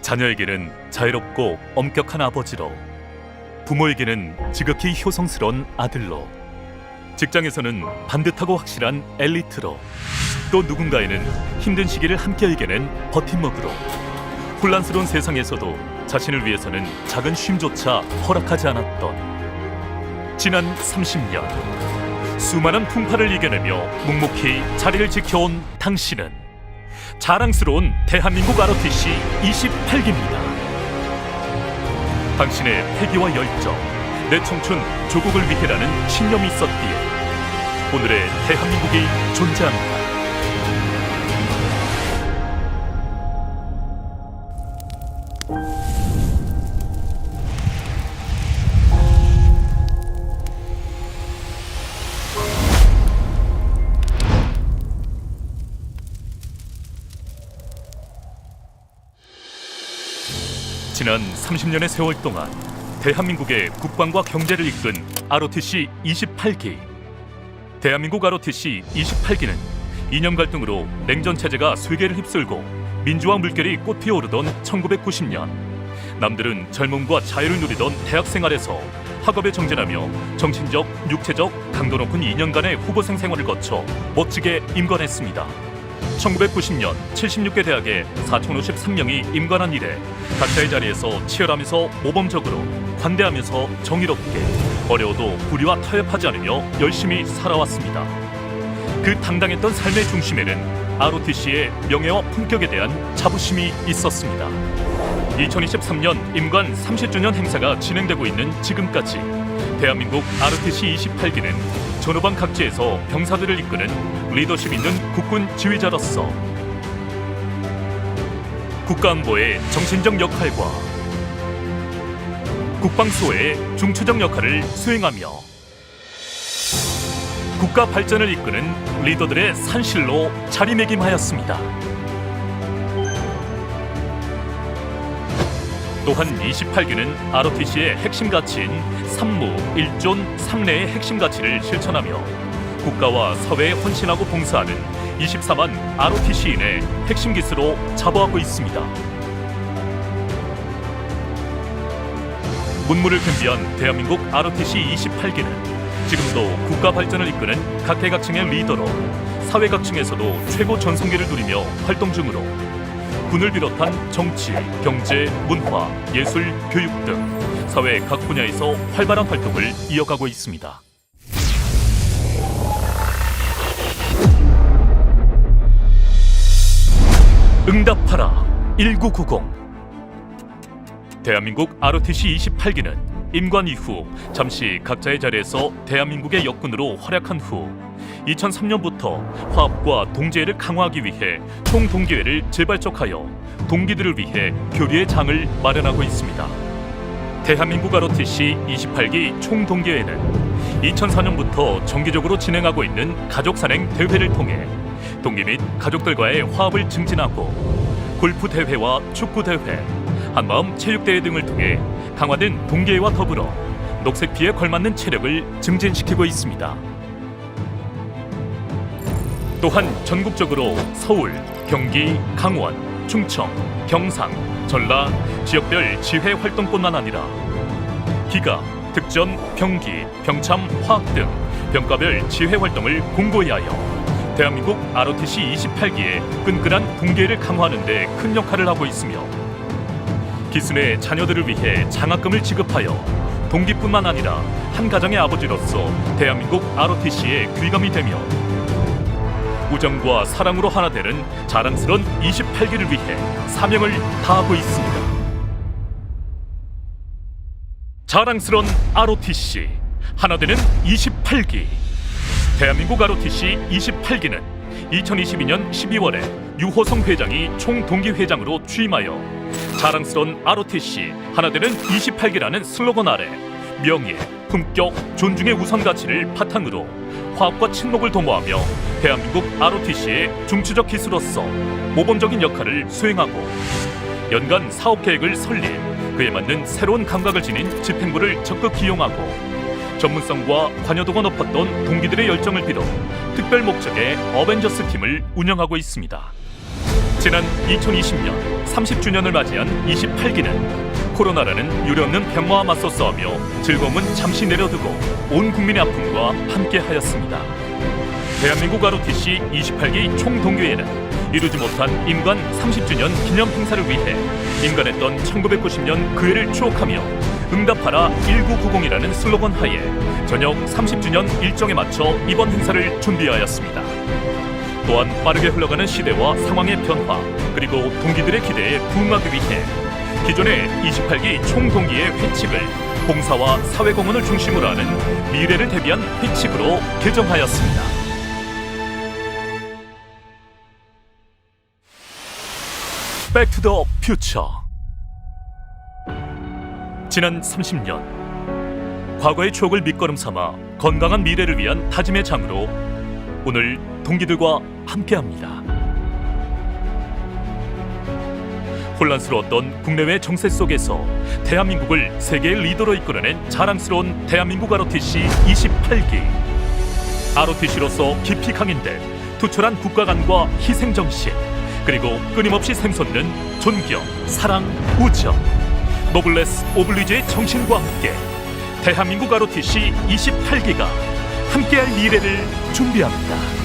자녀에게는 자유롭고 엄격한 아버지로 부모에게는 지극히 효성스러운 아들로 직장에서는 반듯하고 확실한 엘리트로 또 누군가에는 힘든 시기를 함께 이겨낸 버팀목으로 혼란스러운 세상에서도 자신을 위해서는 작은 쉼조차 허락하지 않았던 지난 30년 수많은 풍파를 이겨내며 묵묵히 자리를 지켜온 당신은 자랑스러운 대한민국 ROTC 28기입니다. 당신의 패기와 열정, 내 청춘 조국을 위해라는 신념이 있었기에 오늘의 대한민국이 존재합니다. 지난 30년의 세월 동안 대한민국의 국방과 경제를 이끈 ROTC 28기. 대한민국 ROTC 28기는 이념 갈등으로 냉전 체제가 세계를 휩쓸고 민주화 물결이 꽃피어오르던 1990년 남들은 젊음과 자유를 누리던 대학 생활에서 학업에 정진하며 정신적, 육체적 강도 높은 2년간의 후보생 생활을 거쳐 멋지게 임관했습니다. 1990년 76개 대학에 4,053명이 임관한 이래 각자의 자리에서 치열하면서 모범적으로 관대하면서 정의롭게 어려워도 불의와 타협하지 않으며 열심히 살아왔습니다. 그 당당했던 삶의 중심에는 ROTC의 명예와 품격에 대한 자부심이 있었습니다. 2023년 임관 30주년 행사가 진행되고 있는 지금까지 대한민국 ROTC 28기는 전후방 각지에서 병사들을 이끄는 리더십 있는 국군 지휘자로서 국가안보의 정신적 역할과 국방수호의 중추적 역할을 수행하며 국가 발전을 이끄는 리더들의 산실로 자리매김하였습니다. 또한 28기는 ROTC의 핵심 가치인 삼무, 일존, 삼례의 핵심 가치를 실천하며 국가와 사회에 헌신하고 봉사하는 24만 ROTC인의 핵심 기수로 자부하고 있습니다. 문물을 겸비한 대한민국 ROTC 28기는 지금도 국가 발전을 이끄는 각계각층의 리더로 사회각층에서도 최고 전성기를 누리며 활동 중으로 군을 비롯한 정치, 경제, 문화, 예술, 교육 등 사회 각 분야에서 활발한 활동을 이어가고 있습니다. 응답하라 1990 대한민국 ROTC 28기는 임관 이후 잠시 각자의 자리에서 대한민국의 역군으로 활약한 후 2003년부터 화합과 동지애를 강화하기 위해 총동기회를 재발족하여 동기들을 위해 교류의 장을 마련하고 있습니다. 대한민국 ROTC 28기 총동기회는 2004년부터 정기적으로 진행하고 있는 가족산행 대회를 통해 동기 및 가족들과의 화합을 증진하고 골프 대회와 축구 대회, 한마음 체육대회 등을 통해 강화된 동계와 더불어 녹색 피에 걸맞는 체력을 증진시키고 있습니다. 또한 전국적으로 서울, 경기, 강원, 충청, 경상, 전라 지역별 지회 활동뿐만 아니라 기가, 특전, 병기, 병참, 화학 등 병과별 지회 활동을 공고히 하여 대한민국 ROTC 28기의 끈끈한 동계를 강화하는 데 큰 역할을 하고 있으며 기순의 자녀들을 위해 장학금을 지급하여 동기뿐만 아니라 한 가정의 아버지로서 대한민국 ROTC의 귀감이 되며 우정과 사랑으로 하나 되는 자랑스러운 28기를 위해 사명을 다하고 있습니다. 자랑스러운 ROTC 하나 되는 28기 대한민국 ROTC 28기는 2022년 12월에 유호성 회장이 총동기 회장으로 취임하여 자랑스러운 ROTC 하나 되는 28기라는 슬로건 아래 명예, 품격, 존중의 우선 가치를 바탕으로 화합과 친목을 도모하며 대한민국 ROTC의 중추적 기수로서 모범적인 역할을 수행하고 연간 사업 계획을 설립, 그에 맞는 새로운 감각을 지닌 집행부를 적극 기용하고 전문성과 관여도가 높았던 동기들의 열정을 빌어 특별 목적의 어벤져스 팀을 운영하고 있습니다. 지난 2020년 30주년을 맞이한 28기는 코로나라는 유례없는 병마와 맞서 싸우며 즐거움은 잠시 내려두고 온 국민의 아픔과 함께하였습니다. 대한민국 ROTC 28기 총동교회는 이루지 못한 임관 30주년 기념 행사를 위해 임관했던 1990년 그 해를 추억하며 응답하라 1990이라는 슬로건 하에 저녁 30주년 일정에 맞춰 이번 행사를 준비하였습니다. 또한 빠르게 흘러가는 시대와 상황의 변화 그리고 동기들의 기대에 부응하기 위해 기존의 28기 총동기의 회칙을 봉사와 사회공헌을 중심으로 하는 미래를 대비한 회칙으로 개정하였습니다. 백투더 퓨처 지난 30년 과거의 추억을 밑거름 삼아 건강한 미래를 위한 다짐의 장으로 오늘 동기들과 함께합니다. 혼란스러웠던 국내외 정세 속에서 대한민국을 세계의 리더로 이끌어낸 자랑스러운 대한민국 ROTC 28기 ROTC로서 깊이 강인된 투철한 국가관과 희생정신 그리고 끊임없이 샘솟는 존경, 사랑, 우정 노블레스 오블리제의 정신과 함께 대한민국 ROTC 28기가 함께할 미래를 준비합니다.